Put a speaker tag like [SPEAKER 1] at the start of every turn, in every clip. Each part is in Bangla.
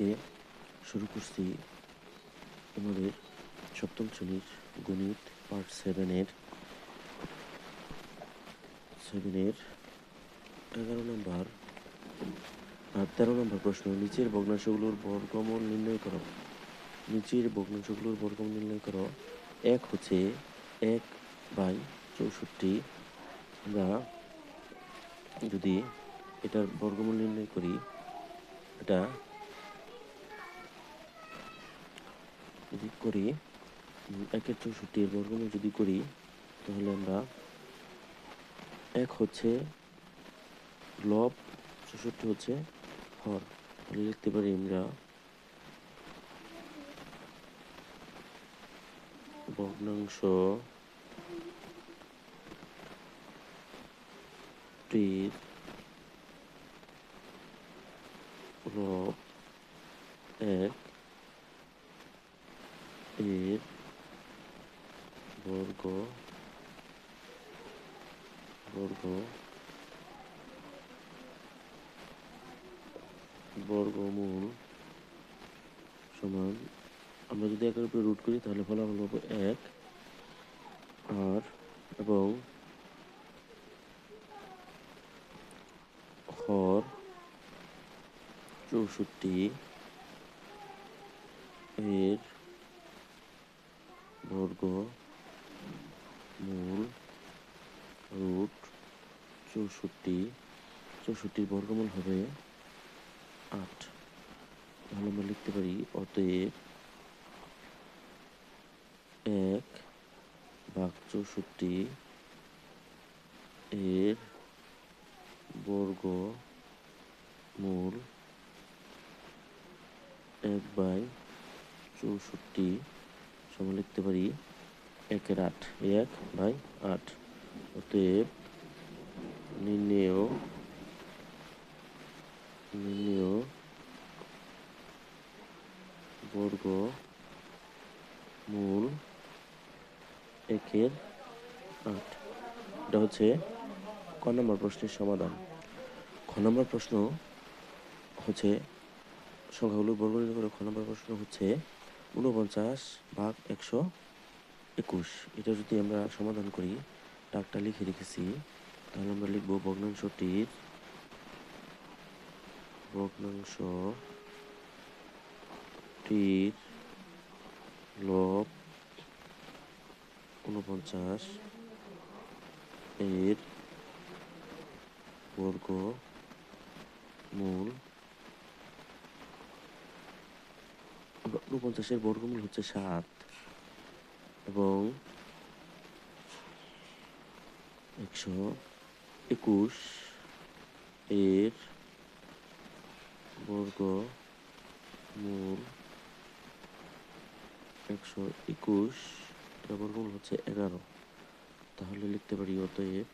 [SPEAKER 1] আজকে শুরু করছি আমাদের সপ্তম শ্রেণির গণিত পার্ট সেভেনের সেভেনের এগারো নম্বর আর তেরো নম্বর প্রশ্ন, নিচের ভগ্নাংশগুলোর বর্গমূল নির্ণয় করো। নিচের ভগ্নাংশগুলোর বর্গমূল নির্ণয় করো। এক হচ্ছে এক বাই চৌষট্টি। আমরা যদি এটার বর্গমূল নির্ণয় করি, এটা যদি করি একের এর বর্গমূল যদি করি, তাহলে আমরা এক হচ্ছে লব, চৌষট্টি হচ্ছে হর। তাহলে লিখতে পারি আমরা ভগ্নাংশ টির রব এক এর বর্গ বর্গ বর্গমূল সমান, আমরা যদি একের উপরে রুট করি, তাহলে ফলাফল হবে এক, আর, এবং হর চৌষট্টি, এর বর্গ, মূল, রুট, চৌষট্টি। চৌষট্টির বর্গমূল হবে আট। তাহলে আমরা লিখতে পারি অতএব এক ভাগ চৌষট্টি এর বর্গ, মূল এক বাই চৌষট্টি। সমান লিখতে পারি একের আট, এক বাই আট। অতএব নির্ণেয় নির্ণেয় বর্গ মূল একের আট। এটা হচ্ছে ক নম্বর প্রশ্নের সমাধান। খ নম্বর প্রশ্ন হচ্ছে সংখ্যাগুলোর বর্গ করে খ নম্বর প্রশ্ন হচ্ছে ঊনপঞ্চাশ ভাগ একশো একুশ। এটা যদি আমরা সমাধান করি, ডাকটা লিখে রেখেছি, তাহলে আমরা লিখব ভগ্নাংশটির ভগ্নাংশ টির লব ঊনপঞ্চাশ এর বর্গ মূল আমরা ঊনপঞ্চাশের বর্গমূল হচ্ছে সাত। এবং একশো একুশ এর বর্গ মূল একশো একুশ বর্গমূল হচ্ছে এগারো। তাহলে লিখতে পারি অতএব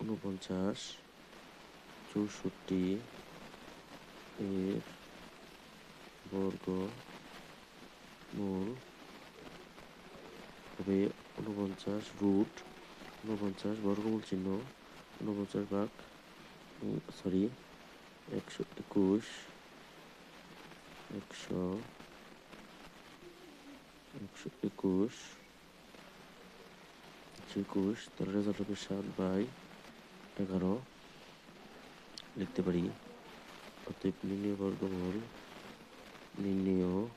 [SPEAKER 1] ঊনপঞ্চাশ চৌষট্টি এর বর্গ মূল হবে ঊনপঞ্চাশ, রুট, ঊনপঞ্চাশ, বর্গমূল চিহ্ন, ঊনপঞ্চাশ ভাগ সরি একশো একুশ, একশো একশো একুশ একশো একুশ তাহলে রেজাল্ট হবে সাত বাই এগারো। লিখতে পারি। অতএব নির্ণয় বর্গমূল নির্ণয়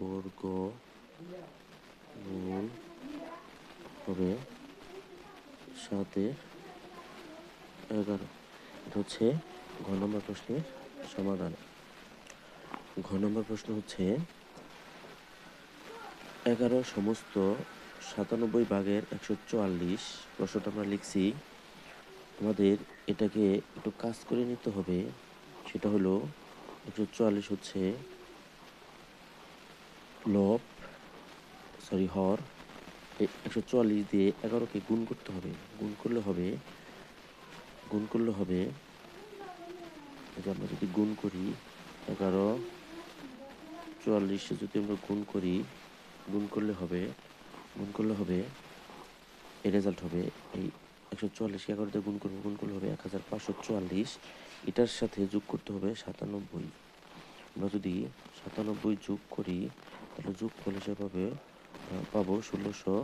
[SPEAKER 1] বর্গ মূল হবে সাতের এগারো। এটা হচ্ছে ঘ নম্বর প্রশ্নের সমাধান। ঘ নম্বর প্রশ্ন হচ্ছে, এগারো সমস্ত সাতানব্বই ভাগের একশো চুয়াল্লিশ প্রশ্নটা আমরা লিখছি। আমাদের এটাকে একটু কাজ করে নিতে হবে। সেটা হলো একশো চুয়াল্লিশ হচ্ছে। লব সরি হর। একশো চুয়াল্লিশ দিয়ে এগারোকে গুণ করতে হবে। গুণ করলে হবে, গুণ করলে হবে আমরা যদি গুণ করি, এগারো, চুয়াল্লিশে যদি আমরা গুণ করি, গুণ করলে হবে, গুণ করলে হবে, এই রেজাল্ট হবে এই একশো চুয়াল্লিশকে এগারো দিয়ে গুণ করব, গুণ করলে হবে এক হাজার পাঁচশো চুয়াল্লিশ। এটার সাথে যোগ করতে হবে সাতানব্বই। আমরা যদি সাতানব্বই যোগ করি, তাহলে যোগ করলে সেভাবে পাবো ষোলোশো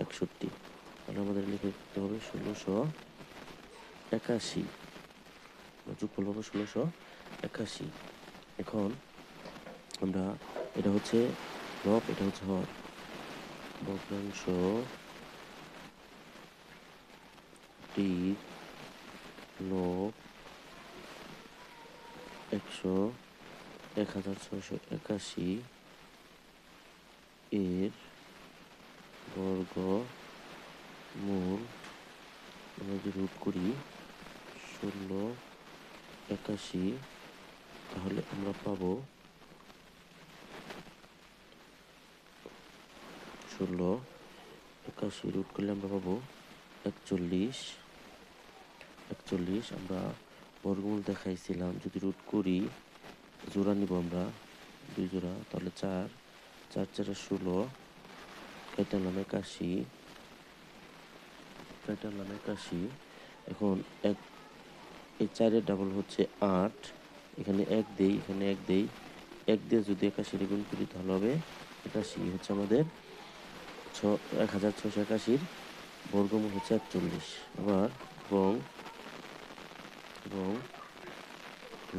[SPEAKER 1] একষট্টি। তাহলে আমাদের লিখে দিতে হবে ষোলোশো একাশি। যোগ করলে হবে ষোলোশো একাশি। এখন আমরা, এটা হচ্ছে লব এটা হচ্ছে হর। ভগ্নাংশ লব একশো এক হাজার ছয়শো একাশি এর বর্গ মূল আমরা যদি রুট করি ষোলো একাশি, তাহলে আমরা পাব ষোলো একাশি। রুট করলে আমরা পাবো একচল্লিশ একচল্লিশ আমরা বর্গমূল দেখাইছিলাম, যদি রুট করি, জোড়া নিব আমরা, দুই জোড়া, তাহলে চার চার, চারে ষোলো কাইটালাম একাশি কাইটালাম একাশি, এখন এক, এই চারের ডাবল হচ্ছে আট, এখানে এক দেই, এখানে এক দেই, এক দিয়ে যদি একাশি গুণ করি তাহলে হবে একাশি হচ্ছে আমাদের ছ, এক হাজার ছশো একাশির বর্গমূল হচ্ছে একচল্লিশ, আবার এবং এবং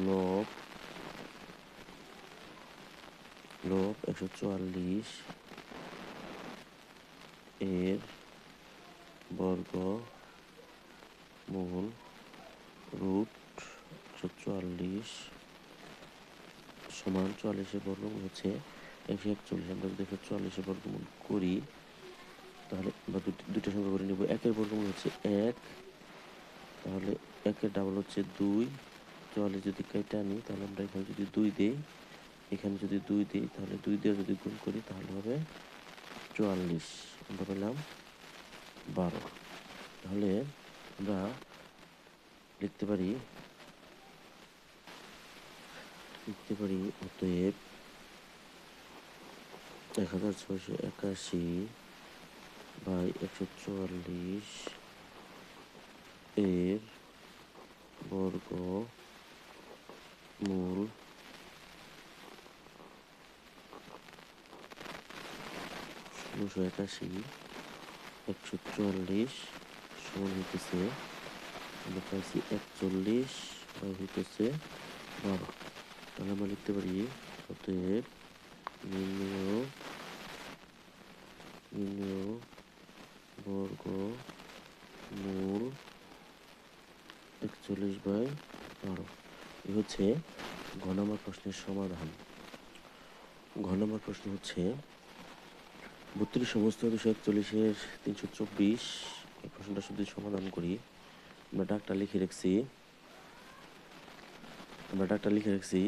[SPEAKER 1] লব লব একশো চুয়াল্লিশ. এর বর্গ মূল রুট একশো চুয়াল্লিশ সমান চুয়াল্লিশের বর্গমূল হচ্ছে একশো একচল্লিশ। আমরা যদি একশো চুয়াল্লিশের বর্গমূল করি, তাহলে আমরা দুটো সংখ্যা করে নিব। একের বর্গমূল হচ্ছে এক, তাহলে একের ডাবল হচ্ছে দুই। চুয়াল্লিশ যদি কেটে আনি, তাহলে আমরা এখানে যদি দুই দিই, এখানে যদি দুই দিই, তাহলে দুই দিয়ে যদি গুণ করি, তাহলে হবে চুয়াল্লিশ। আমরা পেলাম বারো। তাহলে আমরা লিখতে পারি লিখতে পারি অতএব এক হাজার ছয়শো একাশি বাই একশো চুয়াল্লিশ এর বর্গ মূল ষোলোশো একাশি, একশো চুয়াল্লিশ সমান হইতেছে, আমরা পাইছি একচল্লিশ বাই হইতেছে বারো। তাহলে আমরা লিখতে পারি অতএব নির্ণয় বর্গ মূল একচল্লিশ বাই বারো। এই হচ্ছে ঘ প্রশ্নের সমাধান। ঘ প্রশ্ন হচ্ছে, বত্রিশ সমস্ত দুশো একচল্লিশের তিনশো চব্বিশ, এই প্রশ্নটা শুধু সমাধান করি। আমরা ডাকটা লিখে রাখছি, আমরা ডাকটা লিখে রাখছি,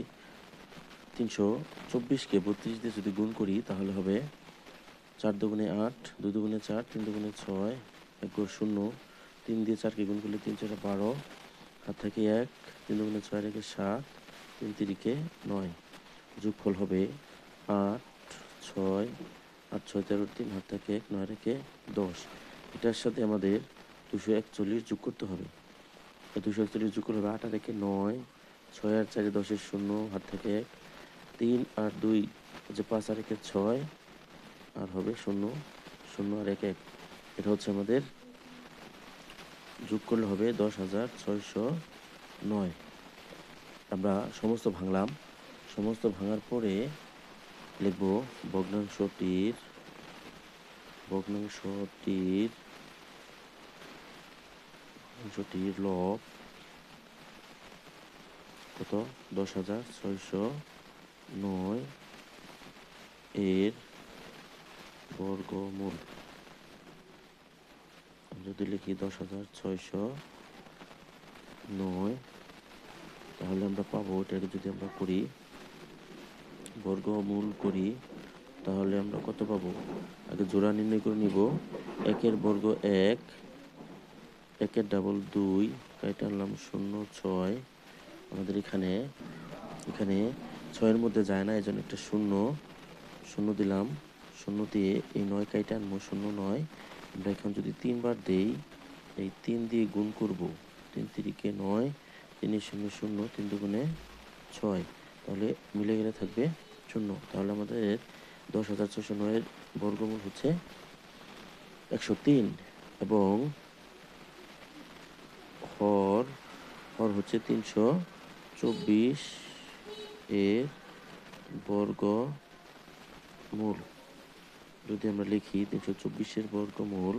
[SPEAKER 1] তিনশো চব্বিশকে বত্রিশ দিয়ে যদি গুণ করি, তাহলে হবে চার দুগুণে আট, দুই দুগুণে চার, তিন দুগুণে ছয় এক শূন্য, তিন দিয়ে চারকে গুণ করলে তিন চারটা বারো হাত থেকে এক, তিন দুগুণে ছয় রেখে সাত, তিন তিরিকে নয়। যোগফল হবে আট, ছয় আট, ছয়, তেরো, তিন হাত থেকে এক, নয় রেখে দশ। এটার সাথে আমাদের দুশো একচল্লিশ যোগ করতে হবে। দুশো একচল্লিশ যোগ করতে হবে আট আর নয়, ছয় আর চারি দশের শূন্য হাত থেকে এক, তিন আর দুই হচ্ছে পাঁচ আর একে ছয়, আর হবে শূন্য শূন্য আর এক এক। এটা হচ্ছে আমাদের যোগ করলে হবে দশ হাজার ছয়শো নয়। আমরা সমস্ত ভাঙলাম। সমস্ত ভাঙার পরে লিখব ভগ্নাংশটির ভগ্নাংশটির ভগ্নাংশটির লব কত? দশ হাজার ছয়শো নয় এর বর্গমূল। যদি লিখি দশ হাজার ছয়শো নয়, তাহলে আমরা পাবো, এটাকে যদি আমরা করি, বর্গমূল করি, তাহলে আমরা কত পাবো? আগে জোড়া নির্ণয় করে নিব। একের বর্গ এক, একের ডাবল দুই, কাইটা আনলাম শূন্য ছয়। আমাদের এখানে এখানে ছয়ের মধ্যে যায় না এই জন্য একটা শূন্য শূন্য দিলাম, শূন্য দিয়ে এই নয় কাইটা আনব, শূন্য নয়। আমরা এখন যদি তিনবার দেই, এই তিন দিয়ে গুণ করব তিন তিরিকে নয়, তিন শূন্য শূন্য, তিন দুগুণে ছয়। তাহলে মিলে গেলে থাকবে শূন্য। তাহলে আমাদের দশ হাজার ছশো নয়ের বর্গমূল হচ্ছে একশো তিন এবং হর হর হচ্ছে তিনশো চব্বিশ এর বর্গ মূল যদি আমরা লিখি তিনশো চব্বিশের বর্গমূল,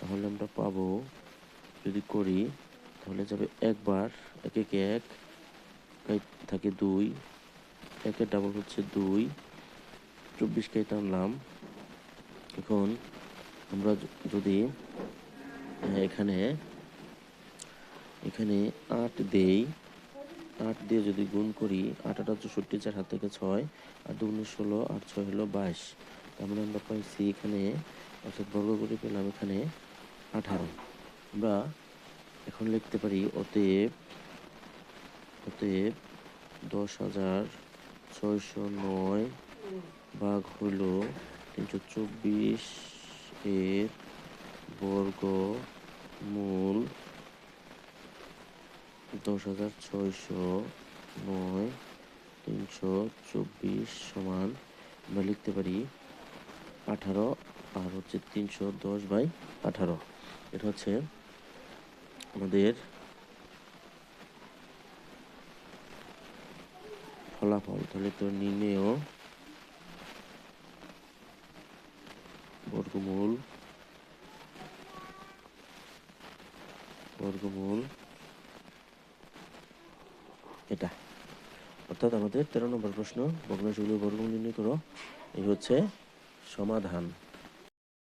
[SPEAKER 1] তাহলে আমরা পাবো, যদি করি, তাহলে যাবে একবার, এক এক এক থাকে দুই, একের ডাবল হচ্ছে দুই চব্বিশ চব্বিশকে টানলাম এখন আমরা যদি এখানে এখানে আট দেই, আট দিয়ে যদি গুণ করি, আট আটা চৌষট্টি চার হাত থেকে ছয়, আর দুগুণে ষোলো, আট ছয় হলো বাইশ। মানে আমরা পাইছি এখানে, অর্থাৎ বর্গ করে পেলাম এখানে আঠারো। আমরা এখন লিখতে পারি অতএব অতএব দশ হাজার ছয়শো নয় ভাগ হইল তিনশো চব্বিশ এর বর্গ মূল দশ হাজার ছয়শো নয় তিনশো চব্বিশ সমান। আমরা লিখতে পারি আঠারো আর হচ্ছে তিনশো দশ বাই আঠারো। এটা হচ্ছে আমাদের ফলাফল। তাহলে তো নির্ণেয় বর্গমূল বর্গমূল এটা। অর্থাৎ আমাদের তেরো নম্বর প্রশ্ন ভগ্নাংশগুলোর বর্গমূল নির্ণয় করো। এই হচ্ছে সমাধান।